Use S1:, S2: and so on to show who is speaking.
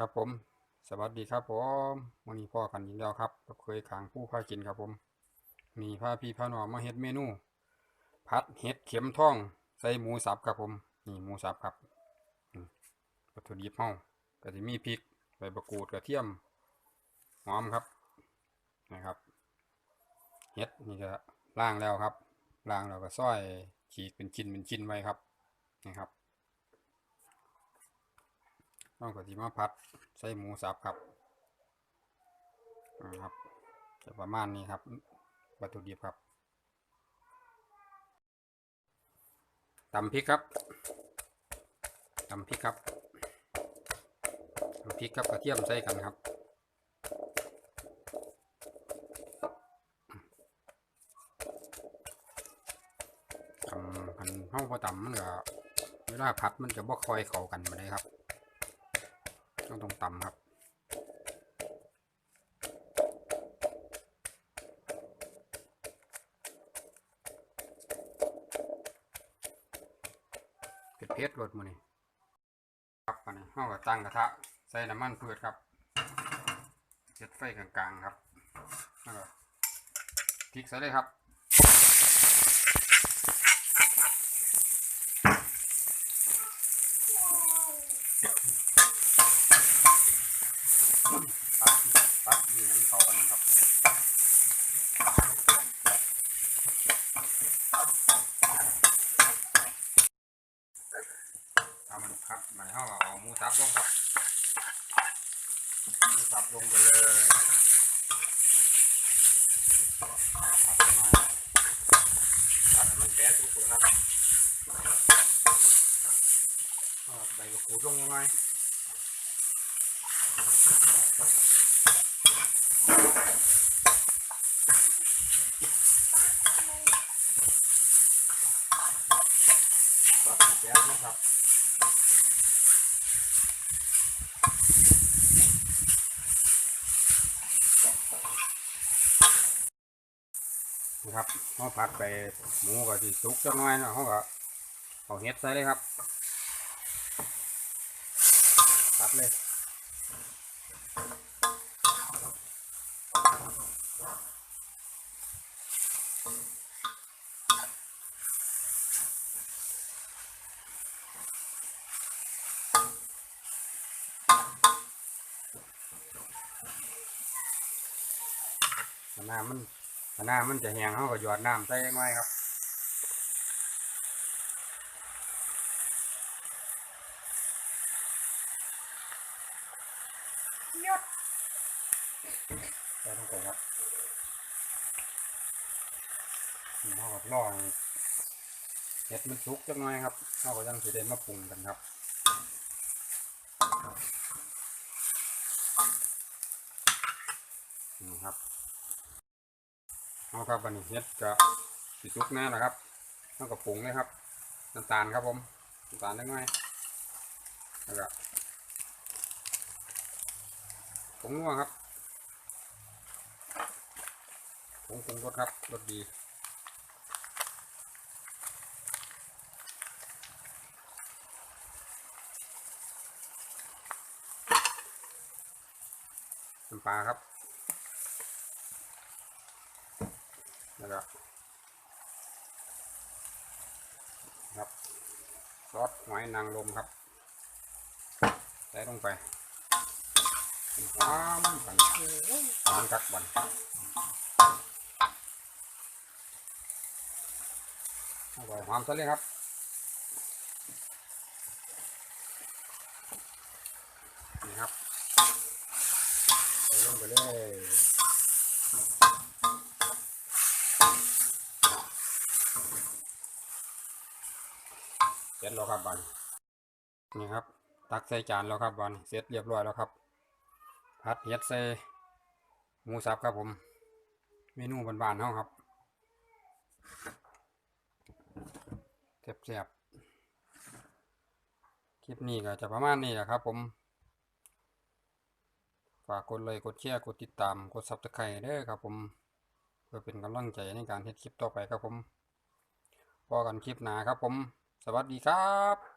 S1: ครับผม สวัสดีครับผมวันนี้พ่อกันยินแล้วครับกับเคยขางผู้พากินครับผม มีพาพี่พาหนอมาเฮ็ดเมนู ผัดเห็ดเข็มทอง ใส่หมูสับครับผม นี่หมูสับครับวัตถุดิบเฮาก็จะมีพริกใบมะกรูดกระเทียมหอมครับนะครับเห็ดนี่ก็ล้างแล้วครับล้างแล้วก็ซอยฉีกเป็นชิ้นเป็นชิ้นไว้ครับนะครับ ต้องกะทิมาพัดใส่หมูสับครับนะครับจะประมาณนี้ครับวัตถุดิบครับตำพริกครับตำพริกครับตำพริกกับกระเทียมใส่กันครับตำมันห้องพอตำมันก็เวลาผัดมันจะบ่คอยเข้ากันมาได้ครับ ต้องต้องตำครับ เผ็ดเผ็ดรสมือนี่ครับอันนี้เราก็ตั้งกระทะ ใส่น้ำมันพืชครับเผ็ดไฟกลางๆครับแล้วก็พริกใส่เลยครับ ตัดตัดนี่ให้เขากันนะครับเอามันครับมันเข้าเอาหมูสับลงครับหมูสับลงไปเลยตัดมาตัดให้มันแก่ทุกคนครับเอาใบมะกรูดลงยังไง ครับนะครับเขาผัดไปหมูก็สิสุกจังหน่อยนะเขาก็เอาเห็ดใส่เลยครับตัดเลย น้ำมันถ้าน้ำมันจะแห้งเขาก็หยอดน้ำใส่จังหน่อยครับใส่ลงไปครับนี่เขาก็ล่อให้เห็ดมันสุกจังหน่อยครับเขาก็ยังสิได้มาปรุงกันครับ นี่ครับ เอาครับวันนี้เฮ็ดก็สิสุกแน่แล้วครับแล้วก็ปรุงเลยครับน้ำตาลครับผมน้ำตาลเล็กน้อยแล้วก็ผงนัวครับผงปรุงรสครับรสดีน้ำปลาครับ แล้วก็ครับซอสหอยนางรมครับ ใส่ลงไปหอมกันหอมกักบันอร่อยหอมซะเลยครับนี่ครับใส่ลงไปเลย ร็จแล้วครับบันนี่ครับ ตักใส่จานแล้วครับบันเสร็จเรียบร้อยแล้วครับผัดเห็ดใส่หมูสับครับผม เมนูบานๆเฮาครับแซ่บๆคลิปนี้ก็จะประมาณนี้แหละครับ ผม ฝากกดไลค์กดแชร์กดติดตามกดซับสไครต์เด้อครับ ผมเพื่อเป็นกำลังใจในการเฮ็ดคลิปต่อไปครับผมพอกันคลิปหนาครับผม สวัสดีครับ